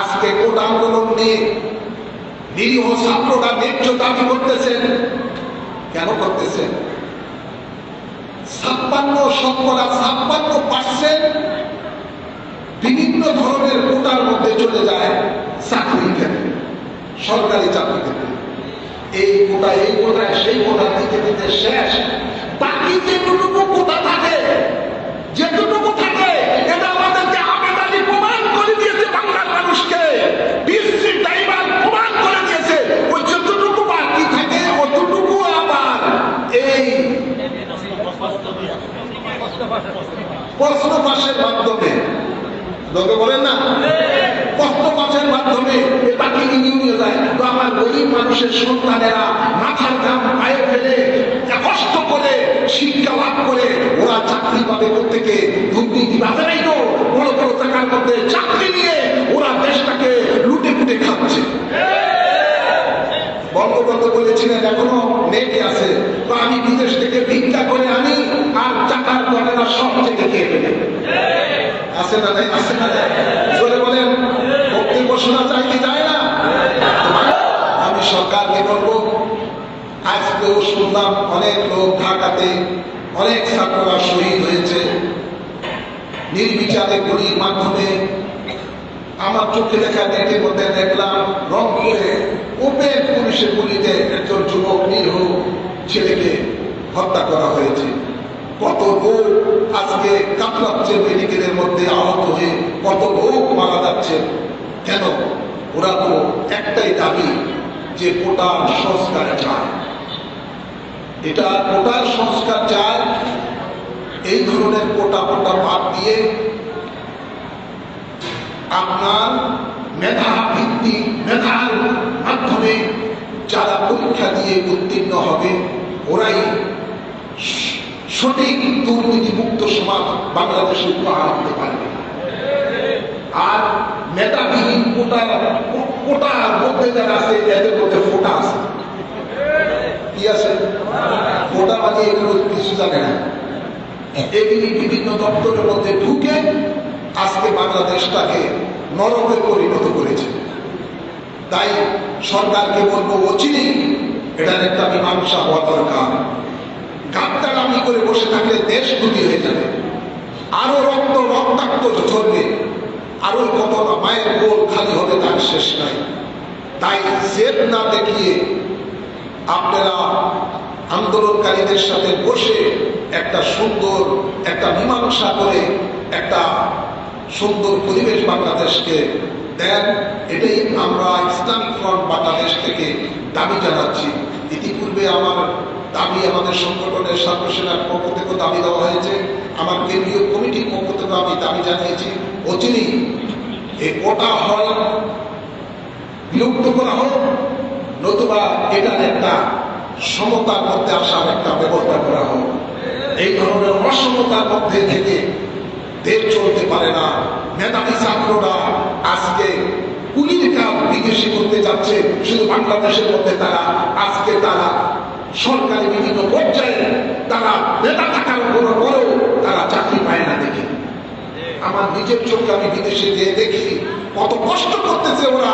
আজকে কোটা আন্দোলন নিয়ে নিরীহ ছাত্ররা ন্যায্য দাবি করতেছেন। কেন করতেছেন? ছাপ্পান্ন শতকরা ছাপ্পান্ন পার্সেন্ট বিভিন্ন ধরনের কোটার মধ্যে চলে যায় চাকরির ক্ষেত্রে, সরকারি চাকরি ক্ষেত্রে। এই কোটা, এই কোটায় সেই কোটা দিতে দিতে শেষ। প্রশ্ন পাশের মাধ্যমে। লোকে বলেন না প্রশ্ন পাশের মাধ্যমে এ বাকি নিয়ে নিয়ে যায়। তো আমার গরিব মানুষের সন্তানেরা মাথার দাম পায়ে ফেলে কষ্ট করে, শিক্ষা করে, ওরা চাকরি পাবে থেকে দুর্নীতি বাজে নাই তো বড় বড় টাকার মধ্যে চাকরি নিয়ে ওরা দেশটাকে লুটে ফুটে খাচ্ছে বঙ্গবন্ধু বলেছিলেন, এখনও নেটে আছে। তো আমি বিদেশ থেকে ভিক্ষা করে আনি, আর টাকার দলেরা সব থেকে খেয়ে ফেলে। আছে না নাই? আছে না জোরে বলেন শোনা যায় কি যায় না? আমি সরকারকে বলব, আজকেও শুনলাম অনেক লোক ঢাকাতে অনেক ছাত্ররা শহীদ হয়েছে। নির্বিচারে গুলির মাধ্যমে আমার চোখে দেখা নেটের মধ্যে দেখলাম রংপুরে গুলিতে একজন যুবক নিরীহ ছেলেকে হত্যা করা হয়েছে। কত লোক আজকে কাতরাচ্ছে মেডিকেলের মধ্যে আহত হয়ে কত লোক মারা যাচ্ছে। কেন? ওরা তো একটাই দাবি যে কোটার সংস্কার চায়। এটা কোটার সংস্কার চায়, এই ধরনের কোটা কোটা বাদ দিয়ে আপনার মেধা ভিত্তিক মেধার মাধ্যমে যারা পরীক্ষা দিয়ে উত্তীর্ণ হবে, ওরাই সঠিক দুর্নীতি মুক্ত সমাজ বাংলাদেশে উপহার দিতে পারবে। আর মেধাবিহীন কোটা, কোটার মধ্যে যারা আছে, এদের মধ্যে ফোটা আছে। কি আছে? ফোটা মানে এগুলো কিছু জানে না। এগুলি বিভিন্ন দপ্তরের মধ্যে ঢুকে আজকে বাংলাদেশটাকে নরকে পরিণত করেছে। তাই সরকারকে বলব, অচিরেই এটার একটা মীমাংসা হওয়া দরকার। গাদ্দারামি করে বসে থাকলে দেশ ক্ষতি হয়ে যাবে। আরও রক্ত, রক্তাক্ত ঝরবে আরও কত মায়ের গোল খালি হবে তার শেষ নাই। তাই জেদ না দেখিয়ে আপনারা আন্দোলনকারীদের সাথে বসে একটা সুন্দর, একটা মীমাংসা করে একটা সুন্দর পরিবেশ বাংলাদেশকে দেন। এটাই আমরা ইসলামিক ফ্রন্ট বাংলাদেশ থেকে দাবি জানাচ্ছি। দাবি আমাদের সংগঠনের ছাত্র পক্ষ থেকে দাবি দেওয়া হয়েছে। আমার কেন্দ্রীয় কমিটির পক্ষ থেকে আমি দাবি জানিয়েছি। অচিরেই এই কোটা হয় বিলুপ্ত করা হোক নতুবা এটার একটা সমতার মধ্যে আসার একটা ব্যবস্থা করা হোক এই ধরনের অসমতার মধ্যে থেকে দেশ চলতে পারে না। মেধাবী ছাত্ররা আজকে কুড়ি কাপ বিদেশি করতে যাচ্ছে, শুধু বাংলাদেশের মধ্যে তারা। আজকে তারা সরকারি বিভিন্ন পর্যায়ে তারা নেতা থাকার কোনো পরেও তারা চাকরি পায় না দেখে। আমার নিজের চোখে আমি বিদেশে গিয়ে দেখি, কত কষ্ট করতেছে ওরা।